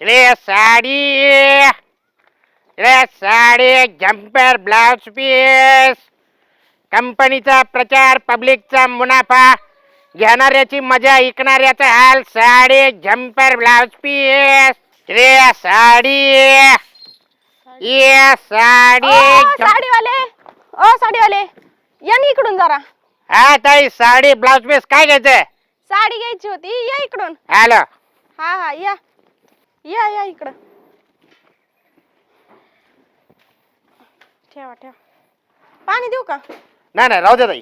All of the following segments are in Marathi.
रे साडी। रे साडी जम्पर ब्लाउज पीस कंपनीचा प्रचार पब्लिकचा मुनाफा. घेणाऱ्याची मजा ऐकणाऱ्याचा हाल साडी जम्पर ब्लाउज पीस रे साडी। ये साडी जम- साडीवाले. ओ साडीवाले. या ना इकडून जरा. हा ताई साडी ब्लाउज पीस काय घ्यायचं साडी घ्यायची होती. या इकडून. हॅलो. हा हा या. या या इकडं. ठेवा ठेवा. पाणी देऊ का? नाही नाही राहू दे ताई.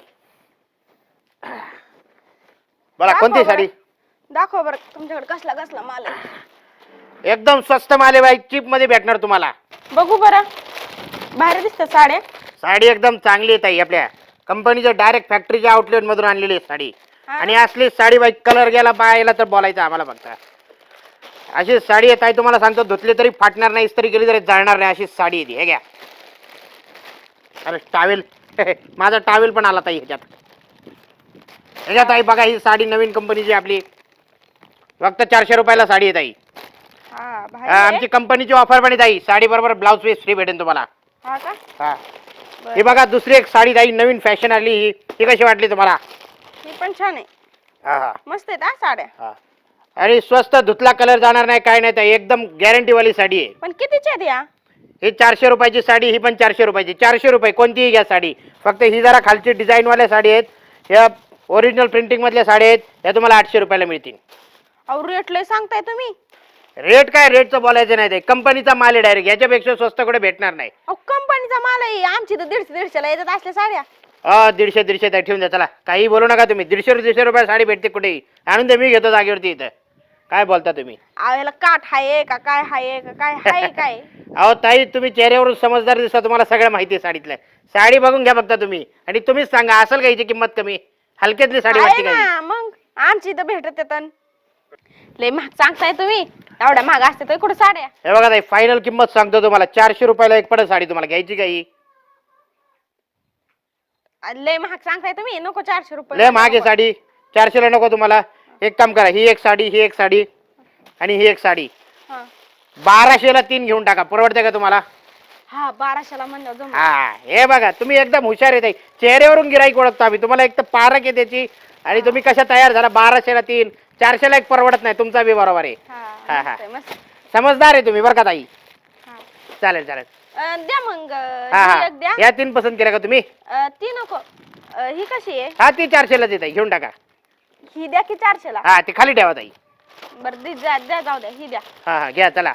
दाखव कोणती बरं. साडी? दाखव बरं तुमच्याकडे कसला कसला माल आहे. एकदम स्वस्त माले बाई चीपमध्ये भेटणार तुम्हाला. बघू बरं. बाहेर दिसतात साड्या. साडी एकदम चांगली आहे ताई आपल्या. कंपनीच्या डायरेक्ट फॅक्टरीच्या आउटलेट मधून आणलेली आहे साडी. हा? आणि असली साडी बाई कलर गेला पाहायला तर बोलायचं आम्हाला फक्त. अशी साडी आहे ताई तुम्हाला सांगतो धुतली तरी फाटणार नाही इस्त्री केली तरी जळणार नाही अशी साडी आहे ती हे घ्या. अरे टावेल माझा टावेल पण आला ताई ह्याच्यात. ह्याच्यात ताई बघा ही साडी नवीन कंपनीची आपली. फक्त चारशे रुपयाला साडी आहे ताई. हा अं, बाहेर आहे? आमची कंपनीची ऑफर पण आहे ताई. साडी बरोबर ब्लाऊज पीस फ्री भेटेल तुम्हाला. हा का? हा. बरं. ही बघा दुसरी एक साडी ताई नवीन फॅशन आली. ही ही कशी वाटली तुम्हाला? ही पण छान आहे. हा हा. मस्त आहेत हा साड्या. हा. आणि स्वस्त धुतला कलर जाणार नाही काय नाही ताई एकदम गॅरंटी वाली साडी आहे. पण कितीच्या आहेत या ही चारशे रुपयाची साडी ही पण चारशे रुपयाची. चारशे रुपये कोणतीही घ्या साडी. फक्त ही जरा खालची डिझाईनवाल्या साडी आहेत. ह्या ओरिजिनल प्रिंटिंग मधल्या साड्या आहेत. ह्या तुम्हाला आठशे रुपयाला मिळतील. अहो रेट लय सांगताय तुम्ही. रेट काय? रेटचं बोलायचं नाही ते. कंपनीचा माल आहे डायरेक्ट याच्यापेक्षा स्वस्त कुठे भेटणार नाही. अहो कंपनीचा माल आहे. आमची तर दीडशे दीडशेला येतात असल्या साड्या. अ दीडशे दीडशे त्या ठेवून द्या चला. काही बोलू नका तुम्ही. दीडशे दीडशे रुपये साडी भेटते कुठेही. आणून दे मी घेतो जागेवरती इथं. काय बोलता तुम्ही? काठ हाय का काय हाय का काय हाय काय? अहो ताई तुम्ही चेहऱ्यावरून समजदार दिसता तुम्हाला सगळं माहिती आहे साडीतलं. साडी बघून घ्या फक्त तुम्ही. आणि तुम्हीच सांगा असेल का हिची किंमत कमी? हलक्यातली साडी आहे वाटते का ही? ना मग आमची तर भेटत येतात लय महाग सांगताय तुम्ही. एवढ्या महाग असते तर कुठं साड्या? हे बघा ताई फायनल किंमत सांगतो तुम्हाला. चारशे रुपयाला एक पडत साडी तुम्हाला. घ्यायची का ही? आ, लय महाग सांगताय तुम्ही नको चारशे रुपये. लय महाग आहे साडी. चारशेला नको तुम्हाला. एक काम करा ही एक साडी ही एक साडी आणि ही एक साडी. हा. बाराशेला तीन घेऊन टाका. परवडते का तुम्हाला? हा बाराशेला म्हणलं जमलं. हा हे बघा तुम्ही एकदम हुशार ताई. चेहऱ्यावरून गिराईक ओळखतो आम्ही. तुम्हाला एक तर पारक आहे त्याची आणि तुम्ही कशा तयार झाला? बाराशेला तीन. चारशेला एक परवडत नाही. तुमचा बी बरोबर आहे. हा, हा, मस्त. आहे, मस्त समजदार आहे तुम्ही बरं का ताई. चालेल चालेल. अ, द्या मग अ, हा ही. हा एक द्या. या तीन पसंत केल्या का तुम्ही? अ, ती नको. अ, ही कशी आहे? हा ती चारशेला देत आहे घेऊन टाका. ही द्या की चारशेला? हा ती खाली ठेवा ताई. बरं दी द्या द्या जाऊ द्या ही द्या. हा हा घ्या चला.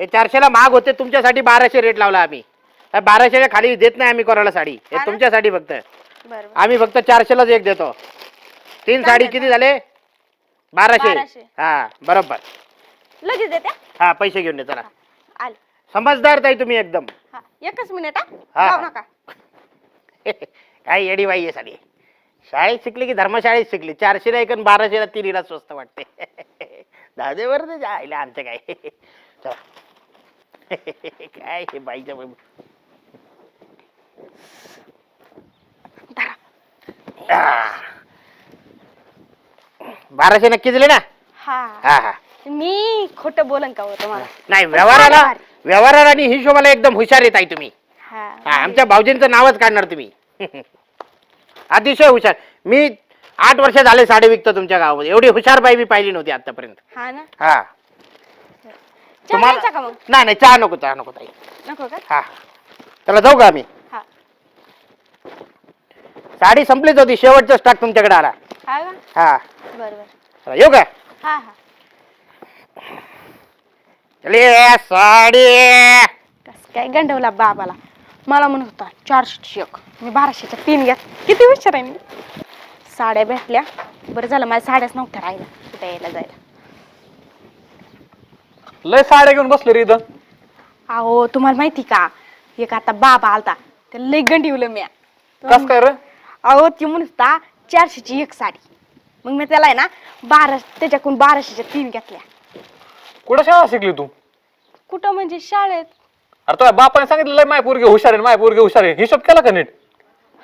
हे चारशेला महाग होते तुमच्यासाठी बाराशे रेट लावला आम्ही. हा बाराशेच्या खाली देत नाही आम्ही कोणाला साडी. हे? तुमच्यासाठी फक्त. बरं बरं. आम्ही फक्त चारशेलाच एक देतो. तीन साडी किती झाले? बाराशे. बाराशे. हा बरोबर. लगेच देत्या हा पैसे घेऊन दे चला. आले. समजदार ताई तुम्ही एकदम. हा एकच मिनिट हा. हा. नका. काय येडी बाई आहे साडी. शाळेत शिकली की धर्मशाळेत शिकली? चारशेला एक आणि बाराशेला तिन्हीला स्वस्त वाटते. वर ते जायला आमचं काय. चला. काय हे बाईच्या बाई-. बाराशे नक्की दिले ना? हा. हा हा. मी खोटं बोलन का होतं मला नाही व्यवहाराला. व्यवहाराला आणि हिशोबाला एकदम हुशार येत आहे तुम्ही. हा हा आमच्या भाऊजींचं नावच काढणार तुम्ही. अतिशय हुशार. मी आठ वर्ष झाले साडी विकतो तुमच्या गावामध्ये. एवढी हुशार बाई मी पाहिली नव्हती आतापर्यंत हा ना? हा. चहा घ्यायचा का मग? नाही नाही चहा नको चहा नको ताई. नको का? हा. चला जाऊ का आम्ही? हा. साडी संपलीच होती. शेवटचा स्टॉक तुमच्याकडे आला. हा का? हा. बरं बरं. चला येऊ का? हा हा. चले साडी. कस काय गंडवला बाबाला? मला म्हणत होता चारशेची एक. मी बाराशेच्या तीन घ्या किती हुशार आहे मी? साड्या भेटल्या. बरं झालं माझ्या साड्याच नव्हत्या राहिल्या. कुठे यायला जायला? लय साड्या घेऊन बसले रे इथं. अहो तुम्हाला माहिती का? एक आता बाबा आलता. त्याला लई गंडिवलं मी कस काय रे? अहो ती म्हणत होता चारशेची एक साडी. मग मी त्याला आहे ना बारा त्याच्याकडून बाराशेच्या तीन घेतल्या. कुठं शाळा शिकली तू? कुठं म्हणजे शाळेत? अरे तुझ्या बापाने सांगितलं लय माय पोरगे हुशार आहे माय पोरगे हुशार आहे. हिशोब केला का नीट?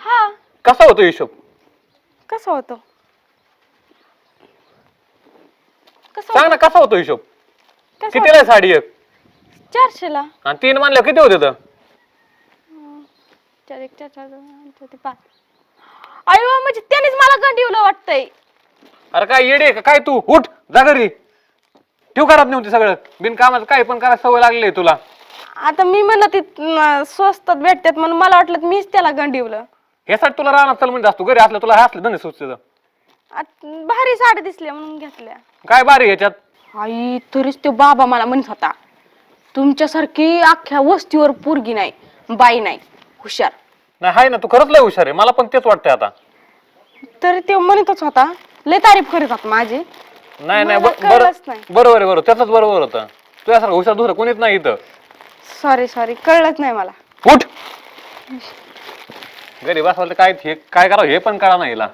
हा. कसा होतो हिशोब? कसं होतं? कसं सांग ना कसा होतो हिशोब? कसं कितीला आहे साडी एक? चारशेला. आणि तीन मानल्या किती होते तर? चार एक चार चार दोन, चार ते पाच अयो म्हणजे त्यानेच मला गंडीवलं वाटतंय. अरे काय येडे आहे काय तू? उठ जा घरी. ठेव करत नव्हती सगळं. बिनकामाचं काय पण करायला सवय लागली आहे तुला. आता मी म्हणलं ती स्वस्तात भेटतात म्हणून मला वाटलं मीच त्याला गंडीवलं. ह्यासाठी तुला राहणार चल म्हणजे असतो. घरी असलं तुला हे असलं धंदे सुचते. आत- भारी साड्या दिसल्या म्हणून घेतल्या. काय बारी ह्याच्यात? आई तरीच तो बाबा मला म्हणत होता. तुमच्यासारखी अख्ख्या वस्तीवर पोरगी नाही बाई नाही. हुशार. नाही हाय ना तू खरंच लय हुशार आहे. मला पण तेच वाटतंय आता. तरी तो म्हणतच होता लय तारीफ करीत होता माझी. नाही नाही मला ब- बरं कळलंच नाही. बरोबर आहे बरोबर त्याच बरोबर होतं. तुझ्यासारखं हुशार दुसरं कोणीच नाही इथं. सॉरी सॉरी कळलंच नाही मला. उठ! घरी बसवायला काय हे काय करावं? हे पण कळा नाही हिला.